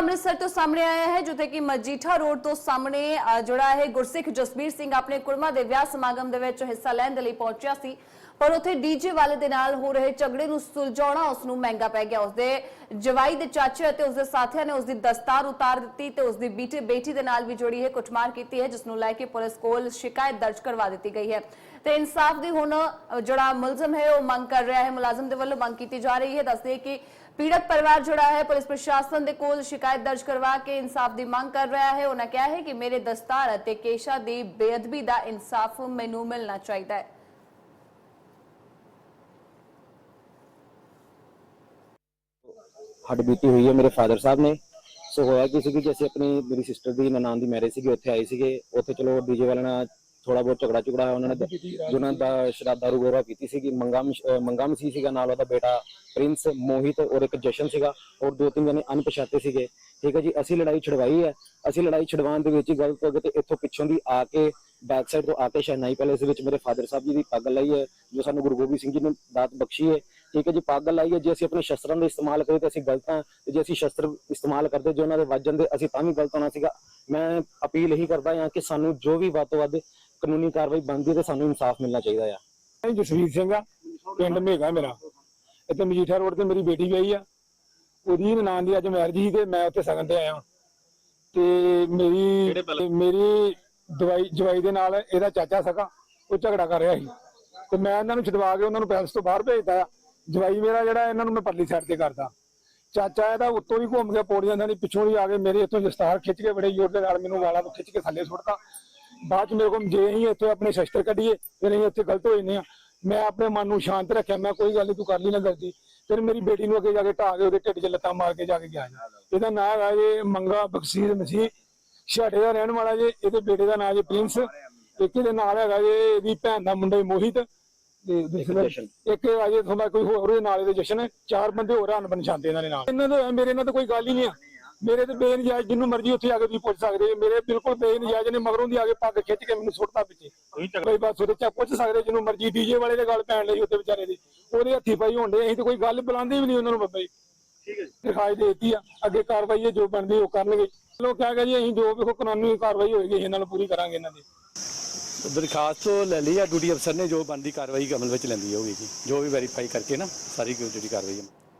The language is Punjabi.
ਅੰਮ੍ਰਿਤਸਰ ਤੋਂ ਸਾਹਮਣੇ ਆਇਆ ਹੈ ਜਿੱਥੇ ਕਿ ਮਜੀਠਾ ਰੋਡ ਤੋਂ ਸਾਹਮਣੇ ਅ, ਹੈ ਗੁਰਸਿੱਖ ਜਸਬੀਰ ਸਿੰਘ ਆਪਣੇ ਕੁੜਮਾ ਦੇ ਵਿਆਹ ਸਮਾਗਮ ਦੇ ਵਿੱਚ ਹਿੱਸਾ ਲੈਣ ਦੇ ਲਈ ਪਹੁੰਚਿਆ ਸੀ। ਪਰ ਉੱਥੇ ਡੀਜੇ ਵਾਲੇ ਦੇ ਨਾਲ ਹੋ ਰਹੇ ਝਗੜੇ ਨੂੰ ਸੁਲਝਾਉਣਾ ਉਸ ਨੂੰ ਮਹਿੰਗਾ ਪੈ ਗਿਆ। ਉਸਦੇ ਜਵਾਈ ਦੇ ਚਾਚੇ ਅਤੇ ਉਸਦੇ ਸਾਥੀਆਂ ਨੇ ਉਸਦੀ ਦਸਤਾਰ ਉਤਾਰ ਦਿੱਤੀ ਤੇ ਉਸਦੀ ਬੀਟੇ ਬੇਟੀ ਦੇ ਨਾਲ ਵੀ ਜੋੜੀ ਹੈ ਕੁੱਟਮਾਰ ਕੀਤੀ ਹੈ ਜਿਸ ਨੂੰ ਲੈ ਕੇ ਪੁਲਿਸ ਕੋਲ ਸ਼ਿਕਾਇਤ ਦਰਜ ਕਰਵਾ ਦਿੱਤੀ ਗਈ ਹੈ। ਤੇ ਇਨਸਾਫ ਦੀ ਹੁਣ ਜਿਹੜਾ ਮੁਲਜ਼ਮ ਹੈ ਉਹ ਮੰਗ ਕਰ ਰਿਹਾ ਹੈ ਮੁਲਾਜ਼ਮ ਦੇ ਵੱਲੋਂ ਮੰਗ ਕੀਤੀ ਜਾ ਰਹੀ ਹੈ। ਦੱਸਦੇ ਕਿ ਪੀੜਤ ਪਰਿਵਾਰ ਜਿਹੜਾ ਹੈ, ਪੁਲਿਸ ਪ੍ਰਸ਼ਾਸਨ ਦੇ ਕੋਲ ਸ਼ਿਕਾਇਤ ਦਰਜ ਕਰਵਾ ਕੇ ਇਨਸਾਫ ਦੀ ਮੰਗ ਕਰ ਰਿਹਾ ਹੈ। ਉਹਨਾਂ ਕਿਹਾ ਹੈ ਕਿ ਮੇਰੇ ਦਸਤਾਰ ਅਤੇ ਕੇਸ਼ਾ ਦੀ ਬੇਅਦਬੀ ਦਾ ਇਨਸਾਫ ਮੈਨੂੰ ਮਿਲਣਾ ਚਾਹੀਦਾ ਹੈ। ਹੱਡ ਬੀਤੀ ਹੋਈ ਹੈ ਮੇਰੇ ਫਾਦਰ ਸਾਹਿਬ ਨੇ। ਸੋ ਹੋਇਆ ਕੀ ਸੀ ਕਿ ਅਸੀਂ ਆਪਣੀ ਮੇਰੀ ਸਿਸਟਰ ਦੀ ਨਨਾਣ ਦੀ ਮੈਰਿਜ ਸੀਗੀ, ਉੱਥੇ ਆਏ ਸੀਗੇ। ਉੱਥੇ ਚਲੋ ਡੀਜੇ ਵਾਲਿਆਂ ਨਾਲ ਥੋੜਾ ਬਹੁਤ ਝਗੜਾ ਝੁਗੜਾ ਹੋਇਆ ਉਹਨਾਂ ਨੇ ਜਿਹਨਾਂ ਦਾ ਸ਼ਰਾਬ ਦਾਰੂ ਵਗੈਰਾ ਪੀਤੀ ਸੀਗੀ। ਮੰਗਮ ਮੰਗਮ ਸੀ ਸੀਗਾ ਨਾਲ ਉਹਦਾ ਬੇਟਾ ਪ੍ਰਿੰਸ ਮੋਹਿਤ ਔਰ ਇੱਕ ਜਸ਼ਨ ਸੀਗਾ ਔਰ ਦੋ ਤਿੰਨ ਜਣੇ ਅਣਪਛਾਤੇ ਸੀਗੇ। ਠੀਕ ਹੈ ਜੀ ਅਸੀਂ ਲੜਾਈ ਛਡਵਾਈ ਹੈ। ਅਸੀਂ ਲੜਾਈ ਛਡਵਾਉਣ ਦੇ ਵਿੱਚ ਹੀ ਗਲਤ ਹੋ ਗਏ ਤੇ ਇੱਥੋਂ ਪਿੱਛੋਂ ਦੀ ਆ ਕੇ ਬੈਕ ਸਾਈਡ ਤੋਂ ਆ ਕੇ ਸ਼ਹਿਨਾਈ ਪੈਲੇਸ ਦੇ ਵਿੱਚ ਮੇਰੇ ਫਾਦਰ ਸਾਹਿਬ ਜੀ ਦੀ ਪੱਗ ਲਾਈ ਹੈ ਜੋ ਸਾਨੂੰ ਗੁਰੂ ਗੋਬਿੰਦ ਸਿੰਘ ਜੀ ਨੇ ਦਾਤ ਬਖਸ਼ੀ ਹੈ। ਠੀਕ ਹੈ ਜੀ ਪੱਗ ਲਾਈ ਹੈ। ਜੇ ਅਸੀਂ ਆਪਣੇ ਸ਼ਸਤਰਾਂ ਦਾ ਇਸਤੇਮਾਲ ਕਰੀਏ ਤਾਂ ਅਸੀਂ ਗਲਤ ਹਾਂ ਤੇ ਜੇ ਅਸੀਂ ਸ਼ਸਤਰ ਇਸਤੇਮਾਲ ਕਰਦੇ ਜੇ ਉਹਨਾਂ ਦੇ ਵੱਜ ਜਾਂਦੇ ਅਸੀਂ ਤਾਂ ਵੀ ਗਲਤ ਹੋਣਾ ਸੀਗਾ। ਮੈਂ ਅਪੀਲ ਇਹੀ ਕਰਦਾ ਹਾਂ ਕਿ ਸਾਨੂੰ ਜੋ ਵੀ ਵੱਧ ਤੋਂ ਵੱਧ ਕਾਨੂੰਨੀ ਕਾਰਵਾਈ ਬਣਦੀ ਹੈ ਤੇ ਸਾਨੂੰ ਇਨਸਾਫ ਮਿਲਣਾ ਚਾਹੀਦਾ ਆ। ਮੈਂ ਜਸਵੀਰ ਸਿੰਘ ਆ ਪਿੰਡ ਮੇਗਾ ਮੇਰਾ। ਇੱਥੇ ਮਜੀਠਾ ਰੋਡ ਤੇ ਮੇਰੀ ਬੇਟੀ ਗਈ ਆ। ਉਹਦੀ ਨਨਾਣ ਦੀ ਅੱਜ ਮੈਰਿਜ ਸੀ ਤੇ ਮੈਂ ਉੱਥੇ ਸਗਨ ਤੇ ਆਇਆ ਤੇ ਮੇਰੀ ਮੇਰੀ ਦਵਾਈ ਜਵਾਈ ਦੇ ਨਾਲ ਇਹਦਾ ਚਾਚਾ ਸਗਾ ਉਹ ਝਗੜਾ ਕਰ ਰਿਹਾ ਸੀ। ਤੇ ਮੈਂ ਇਹਨਾਂ ਨੂੰ ਛਡਵਾ ਕੇ ਉਹਨਾਂ ਨੂੰ ਪੈਲਸ ਤੋਂ ਬਾਹਰ ਭੇਜਦਾ ਆ। ਜਵਾਈ ਮੇਰਾ ਜਿਹੜਾ ਇਹਨਾਂ ਨੂੰ ਮੈਂ ਪਰਲੀ ਸਾਈਡ ਤੇ ਕਰਦਾ। ਚਾਚਾ ਇਹਦਾ ਉੱਤੋਂ ਵੀ ਘੁੰਮ ਕੇ ਪੌੜੀਆਂ ਦਾ ਨਹੀਂ ਪਿੱਛੋਂ ਦੀ ਆ ਕੇ ਮੇਰੇ ਇੱਥੋਂ ਦਸਤਾਰ ਖਿੱਚ ਕੇ ਬੜੇ ਜ਼ੋਰ ਦੇ ਨਾਲ ਮੈਨੂੰ ਵਾਲਾਂ ਤੋਂ ਖਿੱਚ ਕੇ ਥੱਲੇ ਸੁੱਟਤਾ। ਬਾਅਦ ਚ ਮੇਰੇ ਕੋਲ ਜੇ ਅਸੀਂ ਇੱਥੇ ਆਪਣੇ ਸ਼ਸਤਰ ਕੱਢੀਏ ਫਿਰ ਅਸੀਂ ਇੱਥੇ ਗਲਤ ਹੋ ਜਾਂਦੇ ਆ ਮੈਂ ਆਪਣੇ ਮਨ ਨੂੰ ਸ਼ਾਂਤ ਰੱਖਿਆ ਮੈਂ ਕੋਈ ਗੱਲ ਨਹੀਂ ਤੂੰ ਕਰ ਲਈ ਨਾ ਗਲਤੀ ਫਿਰ ਮੇਰੀ ਬੇਟੀ ਨੂੰ ਅੱਗੇ ਜਾ ਕੇ ਢਾਹ ਕੇ ਉਹਦੇ ਢਿੱਡ 'ਚ ਲੱਤਾਂ ਮਾਰ ਕੇ ਜਾ ਕੇ ਗਿਆ। ਇਹਦਾ ਨਾਮ ਹੈ ਜੀ ਮੰਗਾ ਬਖਸ਼ੀਰ ਮਸੀਹ। ਛਾੜੇ ਦਾ ਰਹਿਣ ਵਾਲਾ ਜੀ ਇਹਦੇ ਬੇਟੇ ਦਾ ਨਾਮ ਜੀ ਪ੍ਰਿੰਸ। ਇੱਕ ਇਹਦੇ ਨਾਲ ਹੈਗਾ ਜੀ ਇਹਦੀ ਭੈਣ ਦਾ ਮੁੰਡਾ ਮੋਹਿਤ। ਤੇ ਦੇਖ ਲਓ ਇੱਕ ਅਜੇ ਤੁਹਾਡਾ ਕੋਈ ਹੋਰ ਨਾਲ ਇਹਦੇ ਜਸ਼ਨ। ਚਾਰ ਬੰਦੇ ਹੋਰ ਹਨ ਪਛਾਣਦੇ ਇਹਨਾਂ ਦੇ ਨਾਲ। ਇਹਨਾਂ ਦਾ ਮੇਰੇ ਨਾਲ ਤਾਂ ਕੋਈ ਗੱਲ ਹੀ ਨਹੀਂ ਆ। ਮੇਰੇ ਤੇ ਬੇਨਜਾਇਜ਼ ਜਿੰਨੂੰ ਮਰਜ਼ੀ ਉੱਥੇ ਆ ਕੇ ਤੁਸੀਂ ਪੁੱਛ ਸਕਦੇ। ਮੇਰੇ ਬਿਲਕੁਲ ਬੇਨਜਾਇਜ਼ ਨੇ ਮਗਰੋਂ ਦੀ ਆ ਕੇ ਪੱਗ ਖਿੱਚ ਕੇ ਮੈਨੂੰ ਸੁੱਟਤਾ ਪਿੱਛੇ। ਕੋਈ ਬਸ ਉਹਦੇ ਚ ਪੁੱਛ ਸਕਦੇ ਜਿਹਨੂੰ ਮਰਜ਼ੀ ਡੀਜੇ ਵਾਲੇ ਦੇ ਗੱਲ ਪੈਣ ਲਈ ਉੱਤੇ ਵਿਚਾਰੇ ਦੇ। ਉਹਦੇ ਹੱਥੀ ਪਾਈ ਹੁੰਦੇ ਅਸੀਂ ਤਾਂ ਕੋਈ ਗੱਲ ਬੁਲਾਉਂਦੇ ਵੀ ਨਹੀਂ ਉਹਨਾਂ ਨੂੰ ਬੱਬੇ ਠੀਕ ਹੈ ਜੀ। ਦਿਖਾਈ ਦੇਤੀ ਆ ਅੱਗੇ ਕਾਰਵਾਈ ਹੈ ਜੋ ਬਣਦੀ ਉਹ ਕਰਨਗੇ। ਚਲੋ ਕਿਹਾ ਗਿਆ ਜੀ ਅਸੀਂ ਜੋ ਵੀ ਕੋਈ ਕਾਨੂੰਨੀ ਕਾਰਵਾਈ ਹੋਏਗੀ ਇਹਨਾਂ ਨੂੰ ਪੂਰੀ ਕਰਾਂਗੇ ਇਹਨਾਂ ਦੀ। ਦਰਖਾਸਤ ਲੈ ਲਈ ਆ ਡਿਊਟੀ ਅਫਸਰ ਨੇ ਜੋ ਬਣਦੀ ਕਾਰਵਾਈ ਅਮਲ ਵਿੱਚ ਲੈਂਦੀ ਹੋਊਗੀ ਜੀ ਜੋ ਵੀ ਵੈਰੀਫਾਈ ਕਰਕੇ ਨਾ ਸਾਰੀ ਜਿਹੜੀ ਕਾਰਵਾਈ ਹੈ।